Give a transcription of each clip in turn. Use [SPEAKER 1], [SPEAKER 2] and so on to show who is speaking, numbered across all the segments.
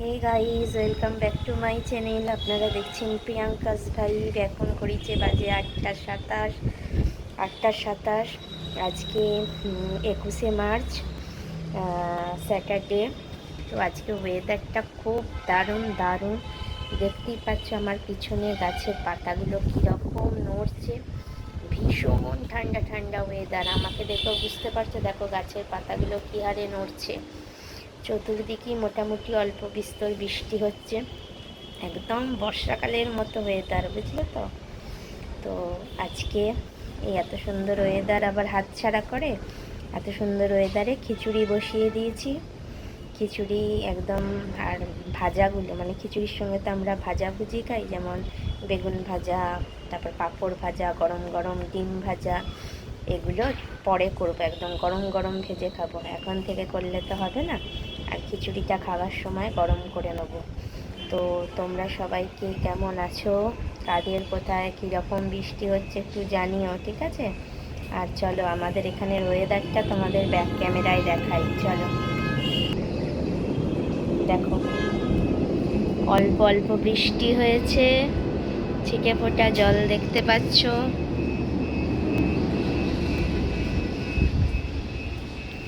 [SPEAKER 1] Hey guys welcome back to my channel আপনারা দেখছেন Priyanka's ভাই, এখন করেছে বাজে আটটা সাতাশ আটটা সাতাশ। আজকে একুশে মার্চ স্যাটারডে। তো আজকে ওয়েদারটা খুব দারুণ দারুণ। দেখতেই পাচ্ছ আমার পিছনে গাছের পাতাগুলো কীরকম নড়ছে। ভীষণ ঠান্ডা ঠান্ডা ওয়েদার আমাকে দেখো বুঝতে পারছ, দেখো গাছের পাতাগুলো কী হারে নড়ছে। চতুর্দিকেই মোটামুটি অল্প বিস্তর বৃষ্টি হচ্ছে। একদম বর্ষাকালের মতো ওয়েদার বুঝলে তো? তো আজকে এই এত সুন্দর ওয়েদার আবার হাতছাড়া করে, এত সুন্দর ওয়েদারে খিচুড়ি বসিয়ে দিয়েছি। খিচুড়ি একদম আর ভাজাগুলো মানে খিচুড়ির সঙ্গে তো আমরা ভাজা ভুজি খাই, যেমন বেগুন ভাজা, তারপর পাঁপড় ভাজা, গরম গরম ডিম ভাজা, এগুলো পরে করব, একদম গরম গরম ভেজে খাব। এখন থেকে করলে তো হবে না। খিচুড়িটা খাওয়ার সময় গরম করে নেব। তো তোমরা সবাই কে কেমন আছো? কাদের কোথায়? কীরকম বৃষ্টি হচ্ছে একটু জানিও, ঠিক আছে? আর চলো, আমাদের এখানের ওয়েদারটা তোমাদের ব্যাক ক্যামেরায় দেখাই। চলো। দেখো, অল্প অল্প বৃষ্টি হয়েছে। ছিটে ফোটা জল দেখতে পাচ্ছ।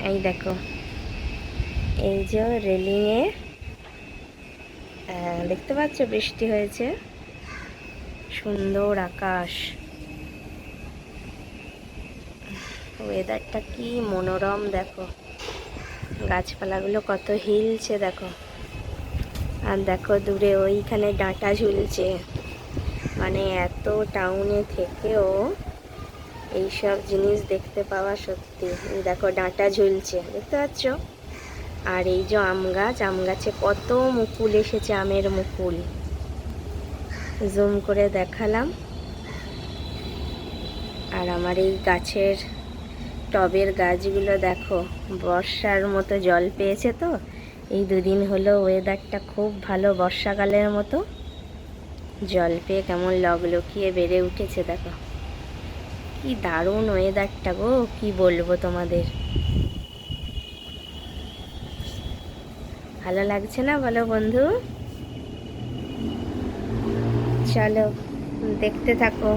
[SPEAKER 1] এই দেখো এই যে রেলিংয়ে দেখতে পাচ্ছ বৃষ্টি হয়েছে। সুন্দর আকাশ। ওয়েদারটা কি মনোরম, দেখো। গাছপালাগুলো কত হিলছে, দেখো। আর দেখো দূরে ওইখানে ডাঁটা ঝুলছে। মানে এত টাউনে থেকেও এইসব জিনিস দেখতে পাওয়া সত্যি। দেখো ডাঁটা ঝুলছে, দেখতে পাচ্ছ? আর এই যে আম গাছ, আম গাছে কত মুকুল এসেছে, আমের মুকুল। জুম করে দেখালাম। আর আমার এই গাছের টবের গাছগুলো দেখো, বর্ষার মতো জল পেয়েছে তো। এই দুদিন হলো ওয়েদারটা খুব ভালো বর্ষাকালের মতো। জল পেয়ে কেমন লগলকিয়ে বেড়ে উঠেছে, দেখো। কি দারুণ ওয়েদারটা গো, কি বলব তোমাদের। ভালো লাগছে না বলো বন্ধু? চলো, দেখতে থাকো।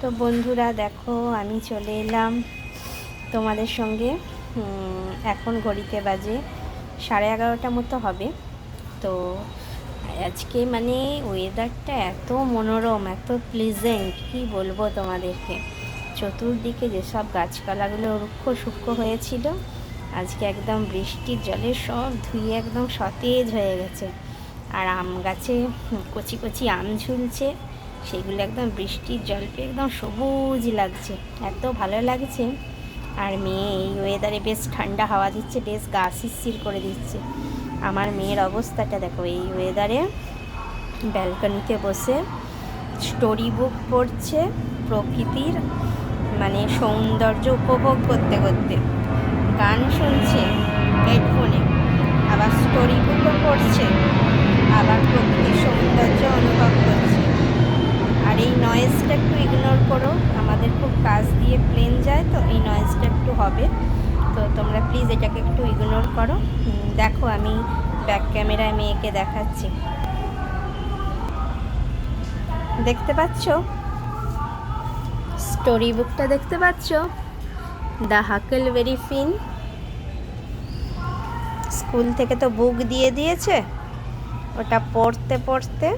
[SPEAKER 1] তো বন্ধুরা দেখো, আমি চলে এলাম তোমাদের সঙ্গে। এখন ঘড়িতে বাজে সাড়ে এগারোটা মতো হবে। তো আজকে মানে ওয়েদারটা এত মনোরম, এত প্লিজেন্ট কি বলব তোমাদেরকে? চতুর্দিকে যেসব গাছপালাগুলো রুক্ষ সূক্ষ্ম হয়েছিল আজকে একদম বৃষ্টির জলে সব ধুয়ে একদম সতেজ হয়ে গেছে। আর আম গাছে কচি কচি আম ঝুলছে, সেগুলো একদম বৃষ্টির জল পেয়ে একদম সবুজ লাগছে, এত ভালো লাগছে। আর মেয়ে এই ওয়েদারে বেশ ঠান্ডা হাওয়া দিচ্ছে, বেশ গা শিরশির করে দিচ্ছে। আমার মেয়ের অবস্থাটা দেখো, এই ওয়েদারে ব্যালকনিতে বসে স্টোরি বুক পড়ছে প্রকৃতির মানে সৌন্দর্য উপভোগ করতে করতে। গান শুনছে, হেডফোনে, আবার স্টোরি বুকও পড়ছে আবার প্রকৃতির সৌন্দর্য অনুভব করছে। আর এই নয়েজটা একটু ইগনোর করো, আমাদের খুব কাজ দিয়ে প্লেন যায়, তো এই নয়েজটা একটু হবে। তো তোমরা প্লিজ এটাকে একটু ইগনোর করো। দেখো আমি ব্যাক ক্যামেরায় মেয়েকে দেখাচ্ছি। দেখতে পাচ্ছ? স্টোরি বুকটা দেখতে পাচ্ছ? The Huckleberry Finn school থেকে তো বুক দিয়ে দিয়েছে। ওটা পড়তে পড়তে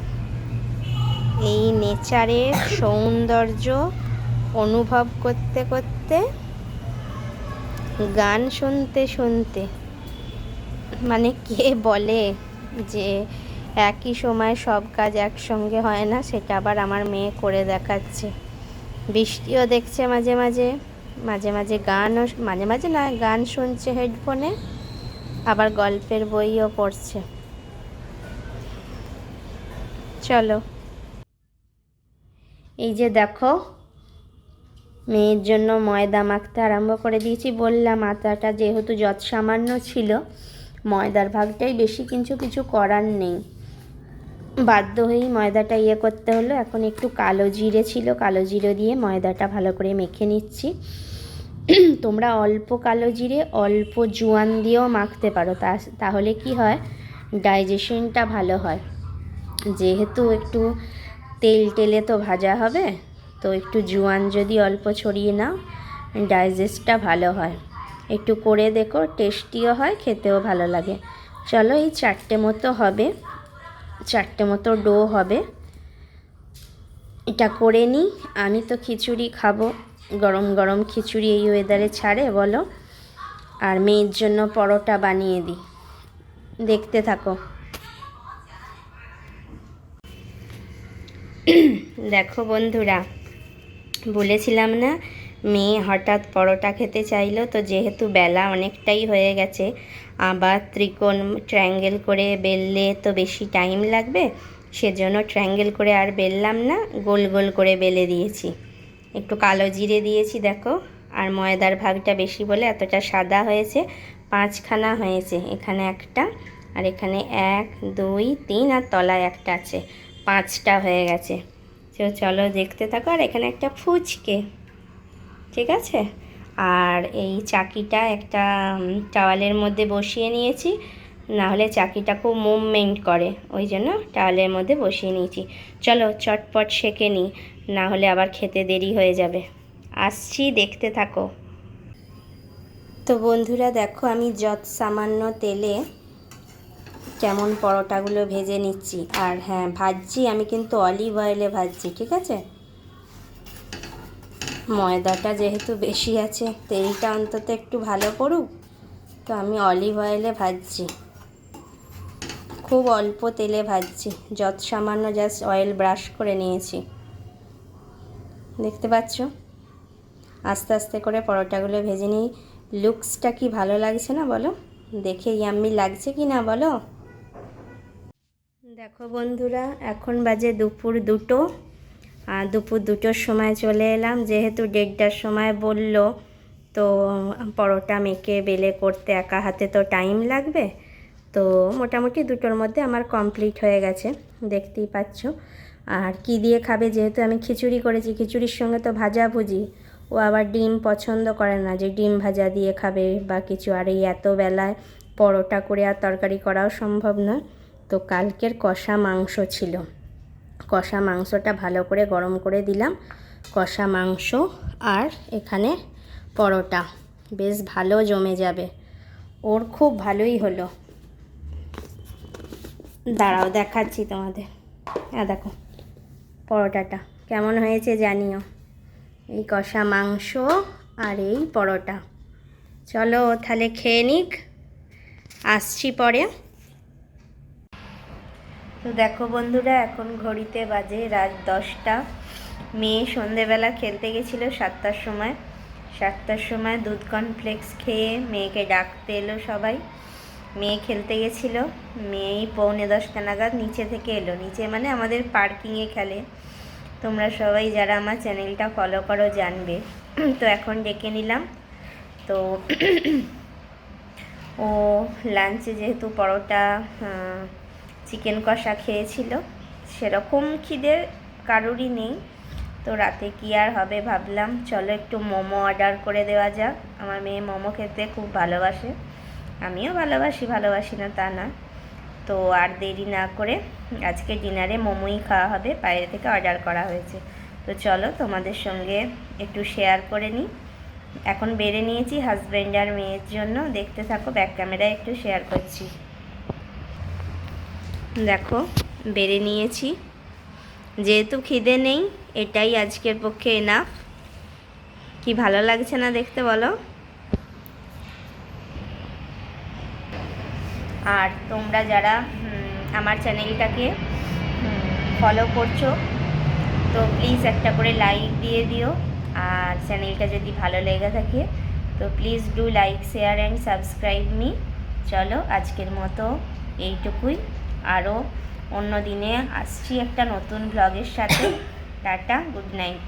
[SPEAKER 1] এই নেচারের সৌন্দর্য অনুভব করতে করতে গান শুনতে শুনতে মানে কে বলে যে একই সময় সব কাজ একসঙ্গে হয় না, সেটা আবার আমার মেয়ে করে দেখাচ্ছে। বৃষ্টিও দেখছে মাঝে মাঝে। মাঝে মাঝে গানও, মাঝে মাঝে না, গান শুনছে হেডফোনে, আবার গল্পের বইও পড়ছে। চলো। এই যে দেখো, মেয়ের জন্য ময়দা মাখতে আরম্ভ করে দিয়েছি, বললাম আটাটা যেহেতু যত সামান্য ছিল, ময়দার ভাগটাই বেশি কিছু কিছু করার নেই। বাধ্য হয়েই ময়দাটা ইয়ে করতে হলো, এখন একটু কালো জিরে ছিল, কালো জিরে দিয়ে ময়দাটা ভালো করে মেখে নিচ্ছি। তোমরা অল্প কালো জিরে, অল্প জোয়ান দিয়েও মাখতে পারো। তা, তাহলে কি হয়? ডাইজেশনটা ভালো হয়। যেহেতু একটু তেল টেলে তো ভাজা হবে, তো একটু জোয়ান যদি অল্প ছড়িয়ে নাও, ডাইজেস্টটা ভালো হয়। একটু করে দেখো, টেস্টিও হয়, খেতেও ভালো লাগে। চলো, এই চারটে মতো হবে। চারটে মতো ডো হবে। এটা করে নিই। আমি তো খিচুড়ি খাব। গরম গরম খিচুড়ি এই ওয়েদারে ছাড়ে, বলো। আর মেয়ের জন্য পরোটা বানিয়ে দিই দেখতে থাকো। দেখো বন্ধুরা, বলেছিলাম না, মেয়ে হঠাৎ পরোটা খেতে চাইলো, তো যেহেতু বেলা অনেকটাই হয়ে গেছে, আবার ত্রিকোণ ট্রায়াঙ্গেল করে বেললে তো বেশি টাইম লাগবে, সেজন্য ট্রায়াঙ্গেল করে আর বেললাম না, গোল গোল করে বেলে দিয়েছি। একটু কালো জিরে দিয়েছি, দেখো। আর ময়দার ভাগটা বেশি বলে এতটা সাদা হয়েছে, পাঁচখানা হয়েছে এখানে একটা। আর এখানে এক, দুই, তিন আর তলায় একটা আছে, পাঁচটা হয়ে গেছে। তো চলো দেখতে থাকো। আর এখানে একটা ফুচকে, ঠিক আছে? আর এই চাকিটা একটা টাওয়ালের মধ্যে বসিয়ে নিয়েছি। না হলে চাকিটা খুব মুভমেন্ট করে। ওই জন্য টাওয়ালের মধ্যে বসিয়ে নিয়েছি। চলো চটপট সেঁকে নিই না হলে আবার খেতে দেরি হয়ে যাবে। আসছি, দেখতে থাকো। তো বন্ধুরা, দেখো আমি যত সামান্য তেলে কেমন পরোটাগুলো ভেজে নিচ্ছি। আর হ্যাঁ ভাজছি, আমি কিন্তু অলিভ অয়েলে ভাজছি, ঠিক আছে? ময়দাটা যেহেতু বেশি আছে, তেলটা অন্তত একটু ভালো পড়ুক তো আমি অলিভ অয়েলে ভাজছি। খুব অল্প তেলে ভাজছি। যত সামান্য জাস্ট অয়েল ব্রাশ করে নিয়েছি। দেখতে পাচ্ছ? আস্তে আস্তে করে পরোটাগুলো ভেজে নিই। লুকসটা কি ভালো লাগছে না বলো? দেখে ইয়াম্মি লাগছে কি না বলো? দেখো বন্ধুরা, এখন বাজে দুপুর দুটো। আর দুপুর দুটোর সময় চলে এলাম। যেহেতু দেড়টার সময় বলল, তো পরোটা মেখে বেলে করতে একা হাতে তো টাইম লাগবে। তো মোটামুটি দুটোর মধ্যে আমার কমপ্লিট হয়ে গেছে, দেখতেই পাচ্ছ। আর কি দিয়ে খাবে যেহেতু আমি খিচুড়ি করেছি, খিচুড়ির সঙ্গে তো ভাজা ভুজি। ও আবার ডিম পছন্দ করে না যে ডিম ভাজা দিয়ে খাবে বা কিছু। আর এই এত বেলায় পরোটা করে আর তরকারি করাও সম্ভব না তো কালকের কষা মাংস ছিল। কষা মাংসটা ভালো করে গরম করে দিলাম। কষা মাংস আর এখানে পরোটা। বেশ ভালো জমে যাবে। ওর খুব ভালোই হলো। দাঁড়াও, দেখাচ্ছি তোমাদের। হ্যাঁ দেখো, পরোটাটা। কেমন হয়েছে জানিও। এই কষা মাংস আর এই পরোটা। চলো তাহলে খেয়ে নিক। আসছি পরে। তো দেখো বন্ধুরা, এখন ঘড়িতে বাজে রাত দশটা। মেয়ে সন্ধেবেলা খেলতে গেছিল সাতটার সময়। সাতটার সময় দুধ কর্নফ্লেক্স খেয়ে মেয়েকে ডাকতে এলো সবাই। মেয়ে খেলতে গেছিল, মেয়েই পৌনে দশটা নাগাদ নিচে থেকে এলো। নিচে মানে আমাদের পার্কিংয়ে খেলে। তোমরা সবাই যারা আমার চ্যানেলটা ফলো করো জানবে। তো এখন ডেকে নিলাম। তো ও লাঞ্চে যেহেতু পরোটা চিকেন কষা খেয়েছিল, সেরকম খিদে কারোরই নেই। তো রাতে কি আর হবে ভাবলাম, চলো একটু মোমো অর্ডার করে দেওয়া যাক। আমার মেয়ে মোমো খেতে খুব ভালোবাসে। আমিও ভালোবাসি ভালোবাসি না তা না। তো আর দেরি না করে আজকে ডিনারে মোমোই খাওয়া হবে, বাইরে থেকে অর্ডার করা হয়েছে। তো চলো তোমাদের সঙ্গে একটু শেয়ার করে নিই। এখন বেড়ে নিয়েছি হাজব্যান্ড আর মেয়ের জন্য। দেখতে থাকো ব্যাক ক্যামেরায় একটু শেয়ার করছি। দেখো, বেড়ে নিয়েছি। যেহেতু খিদে নেই, এটাই আজকের পক্ষে এনাফ কি ভালো লাগছে না দেখতে বলো? আর তোমরা যারা আমার চ্যানেলটাকে ফলো করছ, তো প্লিজ একটা করে লাইক দিয়ে দিও। আর চ্যানেলটা যদি ভালো লেগে থাকে, তো please do like share and subscribe me চলো আজকের মতো এইটুকুই। আরও অন্য দিনে আসছি একটা নতুন ব্লগের সাথে। Tata good night